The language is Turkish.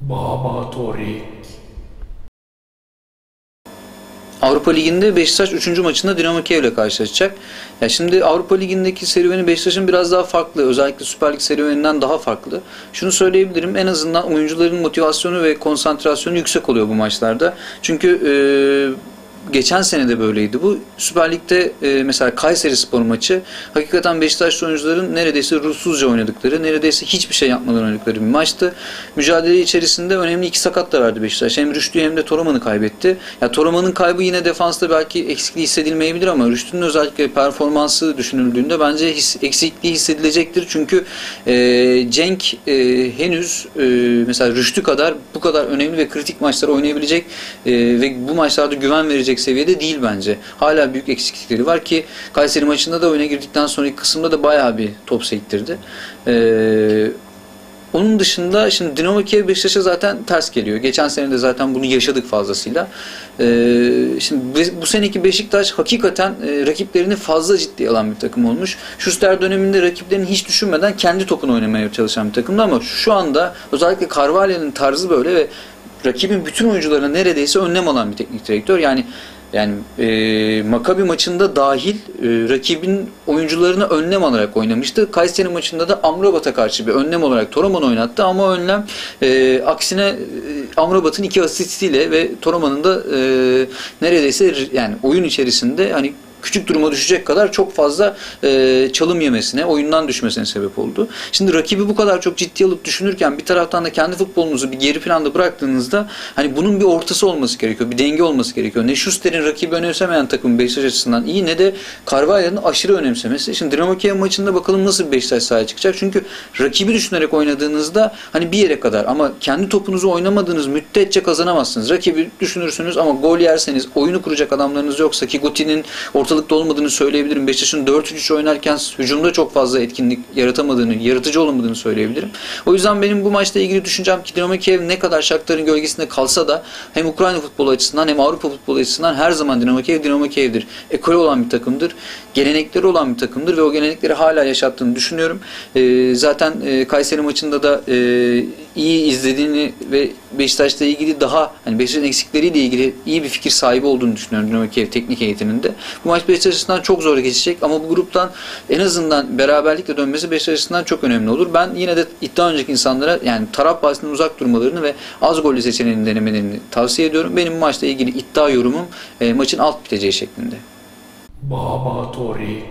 Baba Torik. Avrupa Ligi'nde Beşiktaş 3. maçında Dinamo Kiev ile karşılaşacak. Ya şimdi Avrupa Ligi'ndeki serüveni Beşiktaş'ın biraz daha farklı. Özellikle Süper Lig serüveninden daha farklı. Şunu söyleyebilirim. En azından oyuncuların motivasyonu ve konsantrasyonu yüksek oluyor bu maçlarda. Çünkü e, geçen sene de böyleydi bu. Süper Lig'de e, mesela Kayseri Spor maçı hakikaten Beşiktaşlı oyuncuların neredeyse ruhsuzca oynadıkları, neredeyse hiçbir şey yapmadan oynadıkları bir maçtı. Mücadele içerisinde önemli iki sakat da verdi Beşiktaş. Hem Rüştü hem de Toraman'ı kaybetti. Ya Toraman'ın kaybı yine defansta belki eksikliği hissedilmeyebilir ama Rüştü'nün özellikle performansı düşünüldüğünde bence his, eksikliği hissedilecektir. Çünkü e, Cenk e, henüz e, mesela Rüştü kadar bu kadar önemli ve kritik maçlar oynayabilecek e, ve bu maçlarda güven verecek seviyede değil bence. Hala büyük eksiklikleri var ki Kayseri maçında da oyuna girdikten sonraki kısımda da bayağı bir top sektirdi. Eee onun dışında şimdi Dinamo Kiev Beşiktaş'a zaten ters geliyor. Geçen sene de zaten bunu yaşadık fazlasıyla. Ee, şimdi bu seneki Beşiktaş hakikaten e, rakiplerini fazla ciddiye alan bir takım olmuş. Schuster döneminde rakiplerini hiç düşünmeden kendi topunu oynamaya çalışan bir takımdı ama şu anda özellikle Carvalho'nun tarzı böyle ve rakibin bütün oyuncularına neredeyse önlem alan bir teknik direktör. Yani yani e, Makabi maçında dahil e, rakibin oyuncularına önlem alarak oynamıştı. Kayseri maçında da Amrabat'a karşı bir önlem olarak Toraman oynattı ama önlem e, aksine e, Amrabat'ın iki asistiyle ve Toraman'ın da e, neredeyse yani oyun içerisinde hani küçük duruma düşecek kadar çok fazla e, çalım yemesine, oyundan düşmesine sebep oldu. Şimdi rakibi bu kadar çok ciddi alıp düşünürken bir taraftan da kendi futbolunuzu bir geri planda bıraktığınızda hani bunun bir ortası olması gerekiyor, bir denge olması gerekiyor. Ne Schuster'in rakibi önemsemeyen takım Beşiktaş açısından iyi ne de Carvalho'nun aşırı önemsemesi. Şimdi Dinamo Kiev maçında bakalım nasıl bir Beşiktaş sahaya çıkacak. Çünkü rakibi düşünerek oynadığınızda hani bir yere kadar ama kendi topunuzu oynamadığınız müddetçe kazanamazsınız. Rakibi düşünürsünüz ama gol yerseniz oyunu kuracak adamlarınız yoksa ki Guti'nin ortalıkta olmadığını söyleyebilirim. Beşiktaş'ın 4-3 oynarken hücumda çok fazla etkinlik yaratamadığını, yaratıcı olamadığını söyleyebilirim. O yüzden benim bu maçla ilgili düşüncem ki Dinamo Kiev ne kadar Shakhtar'ın gölgesinde kalsa da hem Ukrayna futbolu açısından hem Avrupa futbolu açısından her zaman Dinamo Kiev Dinamo Kiev'dir. Ekolü olan bir takımdır. Gelenekleri olan bir takımdır ve o gelenekleri hala yaşattığını düşünüyorum. E, zaten e, Kayseri maçında da e, iyi izlediğini ve Beşiktaş'la ilgili daha hani Beşiktaş'ın eksikleriyle ilgili iyi bir fikir sahibi olduğunu düşünüyorum Dinamo Kiev teknik eğitiminde. Bu maç Beşiktaş açısından çok zor geçecek ama bu gruptan en azından beraberlikle dönmesi Beşiktaş açısından çok önemli olur. Ben yine de iddia önceki insanlara yani taraf bahsinden uzak durmalarını ve az gollü seçeneğini denemelerini tavsiye ediyorum. Benim bu maçla ilgili iddia yorumum e, maçın alt biteceği şeklinde. Baba Torik.